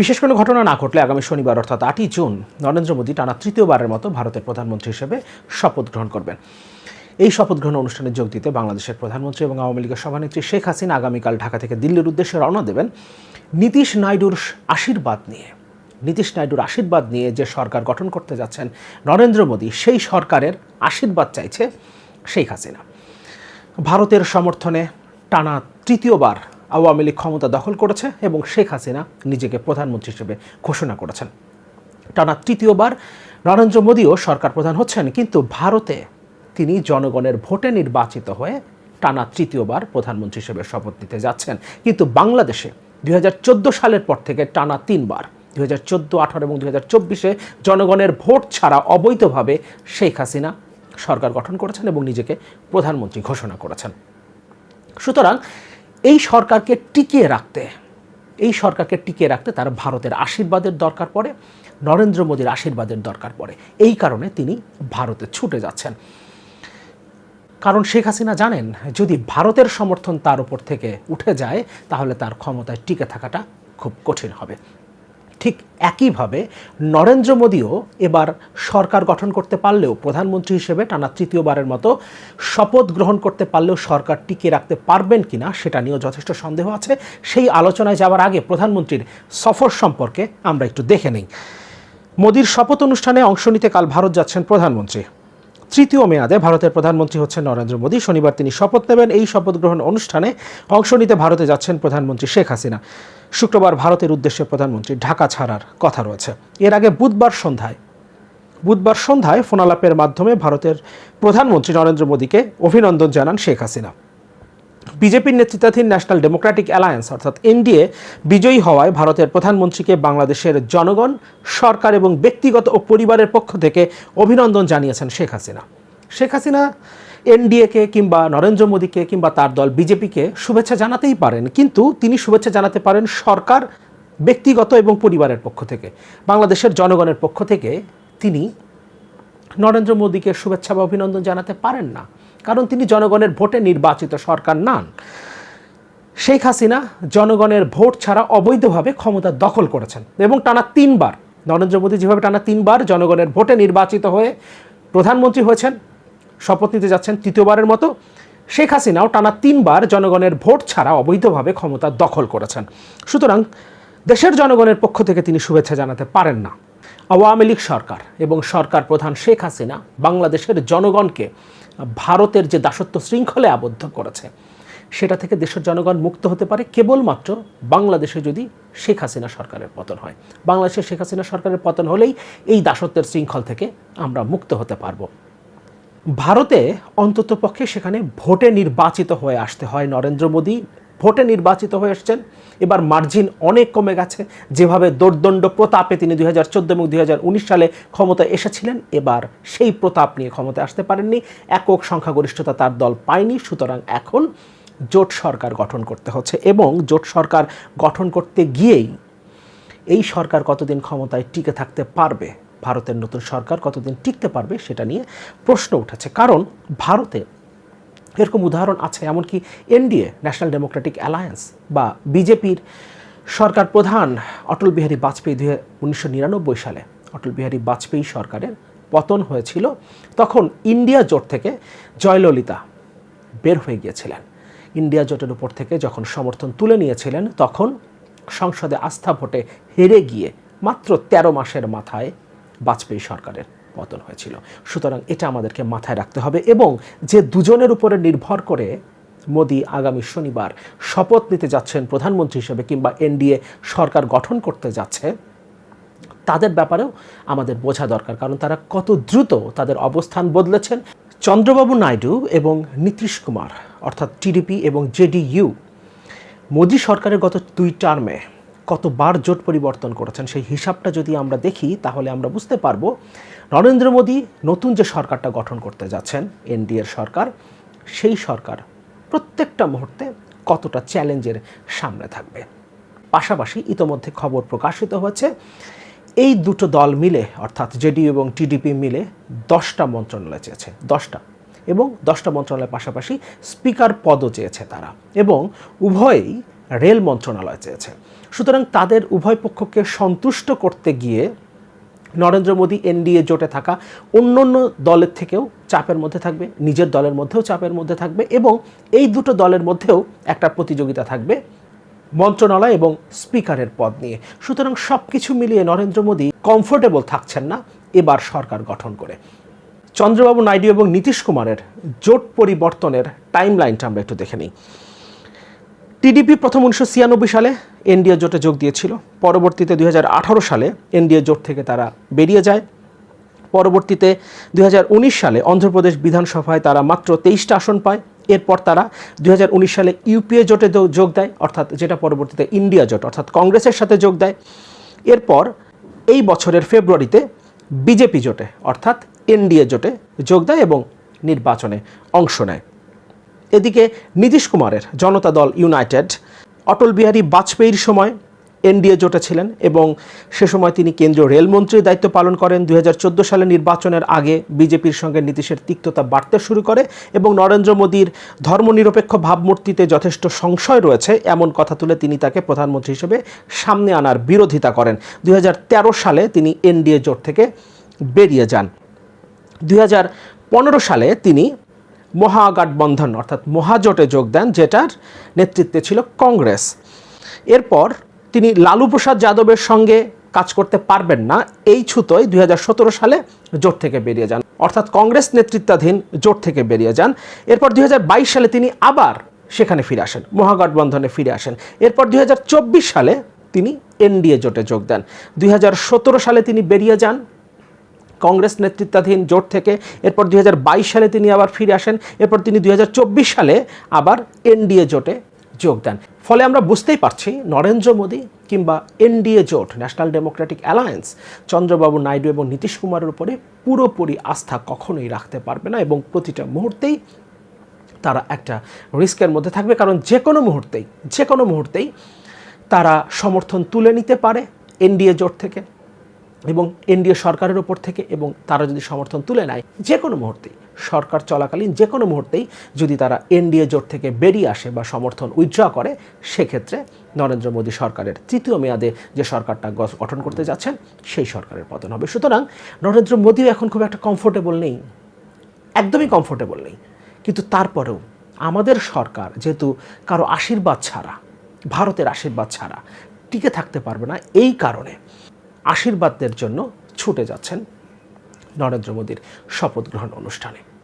বিশেষ কোনো ঘটনা না ঘটলে আগামী শনিবার, অর্থাৎ আটই জুন, নরেন্দ্র মোদী টানা তৃতীয়বারের মতো ভারতের প্রধানমন্ত্রী হিসেবে শপথ গ্রহণ করবেন। এই শপথ গ্রহণ অনুষ্ঠানে যোগ দিতে বাংলাদেশের প্রধানমন্ত্রী এবং আওয়ামী লীগের সভানেত্রী শেখ হাসিনা আগামীকাল ঢাকা থেকে দিল্লির উদ্দেশ্যে রওনা দেবেন নীতিশ নাইডুর আশীর্বাদ নিয়ে। নীতিশ নাইডুর আশীর্বাদ নিয়ে যে সরকার গঠন করতে যাচ্ছেন নরেন্দ্র মোদী, সেই সরকারের আশীর্বাদ চাইছে শেখ হাসিনা। ভারতের সমর্থনে টানা তৃতীয়বার আওয়ামী লীগ ক্ষমতা দখল করেছে এবং শেখ হাসিনা নিজেকে প্রধানমন্ত্রী হিসেবে ঘোষণা করেছেন। টানা তৃতীয়বার নরেন্দ্র মোদীও সরকার প্রধান হচ্ছেন, কিন্তু ভারতে তিনি জনগণের ভোটে নির্বাচিত হয়ে টানা তৃতীয়বার প্রধানমন্ত্রী হিসেবে শপথ নিতে যাচ্ছেন। কিন্তু বাংলাদেশে দুই হাজার চোদ্দ সালের পর থেকে টানা তিনবার, দুই হাজার চোদ্দ, আঠারো এবং হাজার চব্বিশে জনগণের ভোট ছাড়া অবৈধভাবে শেখ হাসিনা সরকার গঠন করেছেন এবং নিজেকে প্রধানমন্ত্রী ঘোষণা করেছেন। সুতরাং এই সরকারকে টিকিয়ে রাখতে, এই সরকারকে টিকিয়ে রাখতে তার ভারতের আশীর্বাদের দরকার পড়ে, নরেন্দ্র মোদীর আশীর্বাদের দরকার পড়ে। এই কারণে তিনি ভারতে ছুটে যাচ্ছেন। কারণ শেখ হাসিনা জানেন, যদি ভারতের সমর্থন তার উপর থেকে উঠে যায়, তাহলে তার ক্ষমতায় টিকে থাকাটা খুব কঠিন হবে। ঠিক একইভাবে নরেন্দ্র মোদীও এবার সরকার গঠন করতে পারলেও, প্রধানমন্ত্রী হিসেবে টানা তৃতীয়বারের মতো শপথ গ্রহণ করতে পারলেও সরকার টিকিয়ে রাখতে পারবেন কিনা সেটা নিয়েও যথেষ্ট সন্দেহ আছে। সেই আলোচনায় যাওয়ার আগে প্রধানমন্ত্রীর সফর সম্পর্কে আমরা একটু দেখে নিই। মোদীর শপথ অনুষ্ঠানে অংশ নিতে কাল ভারত যাচ্ছেন প্রধানমন্ত্রী। তৃতীয় মেয়াদে ভারতের প্রধানমন্ত্রী হচ্ছেন নরেন্দ্র মোদী। শনিবার তিনি শপথ নেবেন এই শপথ গ্রহণ অনুষ্ঠানে। অংশ নিতে ভারতে যাচ্ছেন প্রধানমন্ত্রী শেখ হাসিনা। শুক্রবার ভারতের উদ্দেশ্যে প্রধানমন্ত্রী ঢাকা ছাড়ার কথা রয়েছে। এর আগে বুধবার সন্ধ্যায় বুধবার সন্ধ্যায় ফোনালাপের মাধ্যমে ভারতের প্রধানমন্ত্রী নরেন্দ্র মোদীকে অভিনন্দন জানান শেখ হাসিনা। বিজেপির নেতৃত্বাধীন ন্যাশনাল ডেমোক্রেটিক অ্যালায়েন্স অর্থাৎ এনডিএ, বিজয়ী হওয়ায় ভারতের প্রধানমন্ত্রীকে বাংলাদেশের জনগণ, সরকার এবং ব্যক্তিগত ও পরিবারের পক্ষ থেকে অভিনন্দন জানিয়েছেন শেখ হাসিনা। শেখ হাসিনা এনডিএকে কিংবা নরেন্দ্র মোদীকে কিংবা তার দল বিজেপিকে শুভেচ্ছা জানাতেই পারেন, কিন্তু তিনি শুভেচ্ছা জানাতে পারেন সরকার, ব্যক্তিগত এবং পরিবারের পক্ষ থেকে। বাংলাদেশের জনগণের পক্ষ থেকে তিনি নরেন্দ্র মোদীকে শুভেচ্ছা বা অভিনন্দন জানাতে পারেন না। কারণ তিনি জনগণের ভোটে নির্বাচিত সরকার নান। শেখ হাসিনা জনগণের ভোট ছাড়া অবৈধভাবে ক্ষমতা দখল করেছেন এবং টানা তিনবার, নরেন্দ্র মোদী যেভাবে টানা তিনবার জনগণের ভোটে নির্বাচিত হয়ে প্রধানমন্ত্রী হয়েছেন, শপথ নিতে যাচ্ছেন তৃতীয়বারের মতো, শেখ হাসিনাও টানা তিনবার জনগণের ভোট ছাড়া অবৈধভাবে ক্ষমতা দখল করেছেন। সুতরাং দেশের জনগণের পক্ষ থেকে তিনি শুভেচ্ছা জানাতে পারেন না। আওয়ামী লীগ সরকার এবং সরকার প্রধান শেখ হাসিনা বাংলাদেশের জনগণকে ভারতের যে দাসত্ব শৃঙ্খলে আবদ্ধ করেছে, সেটা থেকে দেশের জনগণ মুক্ত হতে পারে কেবলমাত্র বাংলাদেশে যদি শেখ হাসিনা সরকারের পতন হয়। বাংলাদেশে শেখ হাসিনা সরকারের পতন হলেই এই দাসত্বের শৃঙ্খল থেকে আমরা মুক্ত হতে পারব। ভারতে অন্ততপক্ষে সেখানে ভোটে নির্বাচিত হয়ে আসতে হয় নরেন্দ্র মোদী ভোটে নির্বাচিত হয়ে এসছেন। এবার মার্জিন অনেক কমে গেছে। যেভাবে দোর্দণ্ড প্রতাপে তিনি দুই হাজার চোদ্দ এবং দুই হাজার উনিশ সালে ক্ষমতায় এসেছিলেন, এবার সেই প্রতাপ নিয়ে ক্ষমতায় আসতে পারেননি। একক সংখ্যাগরিষ্ঠতা তার দল পায়নি, সুতরাং এখন জোট সরকার গঠন করতে হচ্ছে এবং জোট সরকার গঠন করতে গিয়েই এই সরকার কতদিন ক্ষমতায় টিকে থাকতে পারবে? ভারতের নতুন সরকার কতদিন টিকতে পারবে সেটা নিয়ে প্রশ্ন উঠেছে। কারণ ভারতে এরকম উদাহরণ আছে, এমনকি এনডিএ ন্যাশনাল ডেমোক্রেটিক অ্যালায়েন্স বা বিজেপির সরকার প্রধান অটল বিহারী বাজপেয়ী দুই উনিশশো নিরানব্বই সালে। অটল বিহারী বাজপেয়ী সরকারের পতন হয়েছিল, তখন ইন্ডিয়া জোট থেকে জয়ললিতা বের হয়ে গিয়েছিলেন। ইন্ডিয়া জোটের উপর থেকে যখন সমর্থন তুলে নিয়েছিলেন, তখন সংসদে আস্থা ভোটে হেরে গিয়ে মাত্র ১৩ মাসের মাথায় বাজপেয়ী সরকারের পতন হয়েছিল। সুতরাং এটা আমাদেরকে মাথায় রাখতে হবে এবং যে দুজনের উপরে নির্ভর করে মোদী আগামী শনিবার শপথ নিতে যাচ্ছেন প্রধানমন্ত্রী হিসেবে কিংবা এনডিএ সরকার গঠন করতে যাচ্ছে, তাদের ব্যাপারেও আমাদের বোঝা দরকার। কারণ তারা কত দ্রুত তাদের অবস্থান বদলেছেন। চন্দ্রবাবু নাইডু এবং নীতিশ কুমার, অর্থাৎ টিডিপি এবং জেডিইউ, মোদী সরকারের গত দুই টার্মে কতবার জোট পরিবর্তন করেছেন, সেই হিসাবটা যদি আমরা দেখি, তাহলে আমরা বুঝতে পারব, নরেন্দ্র মোদী নতুন যে সরকারটা গঠন করতে যাচ্ছেন, এনডিএর সরকার, সেই সরকার প্রত্যেকটা মুহূর্তে কতটা চ্যালেঞ্জের সামনে থাকবে। পাশাপাশি ইতোমধ্যে খবর প্রকাশিত হয়েছে, এই দুটো দল মিলে, অর্থাৎ জেডিইউ এবং টিডিপি মিলে দশটা মন্ত্রণালয় চেয়েছে, দশটা। এবং দশটা মন্ত্রণালয়ের পাশাপাশি স্পিকার পদও চেয়েছে তারা। এবং উভয়েই রেল মন্ত্রণালয় চেয়েছে। সুতরাং তাদের উভয় পক্ষকে সন্তুষ্ট করতে গিয়ে নরেন্দ্র মোদী এনডিএ জোটে থাকা অন্য অন্য দলের থেকেও চাপের মধ্যে থাকবে, নিজের দলের মধ্যেও চাপের মধ্যে থাকবে এবং এই দুটো দলের মধ্যেও একটা প্রতিযোগিতা থাকবে মন্ত্রণালয় এবং স্পিকারের পদ নিয়ে। সুতরাং সব কিছু মিলিয়ে নরেন্দ্র মোদী কমফোর্টেবল থাকছেন না, এবার সরকার গঠন করে। চন্দ্রবাবু নাইডু এবং নীতিশ কুমারের জোট পরিবর্তনের টাইম লাইনটা আমরা একটু দেখে নিই। টিডিপি প্রথম উনিশশো ছিয়ানব্বই সালে এনডিএ জোটে যোগ দিয়েছিল। পরবর্তীতে দুই হাজার আঠারো সালে এনডিএ জোট থেকে তারা বেরিয়ে যায়। পরবর্তীতে দুই হাজার উনিশ সালে অন্ধ্রপ্রদেশ বিধানসভায় তারা মাত্র তেইশটা আসন পায়। এরপর তারা দুই হাজার উনিশ সালে ইউপিএ জোটে যোগ দেয়, অর্থাৎ যেটা পরবর্তীতে ইন্ডিয়া জোট, অর্থাৎ কংগ্রেসের সাথে যোগ দেয়। এরপর এই বছরের ফেব্রুয়ারিতে বিজেপি জোটে, অর্থাৎ এনডিএ জোটে যোগ দেয় এবং নির্বাচনে অংশ নেয়। এদিকে নীতিশ কুমারের জনতা দল ইউনাইটেড, অটল বিহারী বাজপেয়ীর সময় এনডিএ জোটে ছিলেন এবং সে সময় তিনি কেন্দ্রীয় রেলমন্ত্রীর দায়িত্ব পালন করেন। দুই হাজার চোদ্দ সালে নির্বাচনের আগে বিজেপির সঙ্গে নীতিশের তিক্ততা বাড়তে শুরু করে এবং নরেন্দ্র মোদীর ধর্মনিরপেক্ষ ভাবমূর্তিতে যথেষ্ট সংশয় রয়েছে এমন কথা তুলে তিনি তাকে প্রধানমন্ত্রী হিসেবে সামনে আনার বিরোধিতা করেন। দুই হাজার তেরো সালে তিনি এনডিএ জোট থেকে বেরিয়ে যান। দুই হাজার পনেরো সালে তিনি মহাগঠবন্ধন, অর্থাৎ মহাজোটে যোগ দেন, যেটার নেতৃত্বে ছিল কংগ্রেস। এরপর তিনি লালু প্রসাদ যাদবের সঙ্গে কাজ করতে পারবেন না, এই ছুতোয় দুই হাজার সতেরো সালে জোট থেকে বেরিয়ে যান। অর্থাৎ কংগ্রেস নেতৃত্বাধীন জোট থেকে বেরিয়ে যান। এরপর দুই হাজার বাইশ সালে তিনি আবার সেখানে ফিরে আসেন, মহাগঠবন্ধনে ফিরে আসেন। এরপর দুই হাজার চব্বিশ সালে তিনি এনডিএ জোটে যোগ দেন। দুই হাজার সতেরো সালে তিনি বেরিয়ে যান কংগ্রেস নেতৃত্বাধীন জোট থেকে এরপর দুই হাজার বাইশ সালে তিনি আবার ফিরে আসেন, এরপর তিনি দুই হাজার চব্বিশ সালে আবার এনডিএ জোটে যোগ দেন। ফলে আমরা বুঝতেই পারছি নরেন্দ্র মোদী কিংবা এনডিএ জোট, National Democratic Alliance, Chandrababu Naidu এবং নীতিশ কুমারের উপরে পুরোপুরি আস্থা কখনোই রাখতে পারবে না এবং প্রতিটা মুহূর্তেই তারা একটা রিস্কের মধ্যে থাকবে। কারণ যে কোনো মুহূর্তেই, যে কোনো মুহূর্তেই তারা সমর্থন তুলে নিতে পারে এনডিএ জোট থেকে। এবং এনডিএ সরকারের ওপর থেকে এবং তারা যদি সমর্থন তুলে নেয় যে কোনো মুহূর্তেই, সরকার চলাকালীন যে কোনো মুহূর্তেই যদি তারা এনডিএ জোট থেকে বেরিয়ে আসে বা সমর্থন উইথড্র করে, সেক্ষেত্রে নরেন্দ্র মোদী সরকারের তৃতীয় মেয়াদে যে সরকারটা গঠন করতে যাচ্ছেন, সেই সরকারের পতন হবে। সুতরাং নরেন্দ্র মোদীও এখন খুব একটা কমফোর্টেবল নেই, একদমই কমফোর্টেবল নেই। কিন্তু তারপরেও আমাদের সরকার যেহেতু কারও আশীর্বাদ ছাড়া, ভারতের আশীর্বাদ ছাড়া টিকে থাকতে পারবে না, এই কারণে আশীর্বাদের জন্য ছুটে যাচ্ছেন নরেন্দ্র মোদীর শপথ গ্রহণ অনুষ্ঠানে।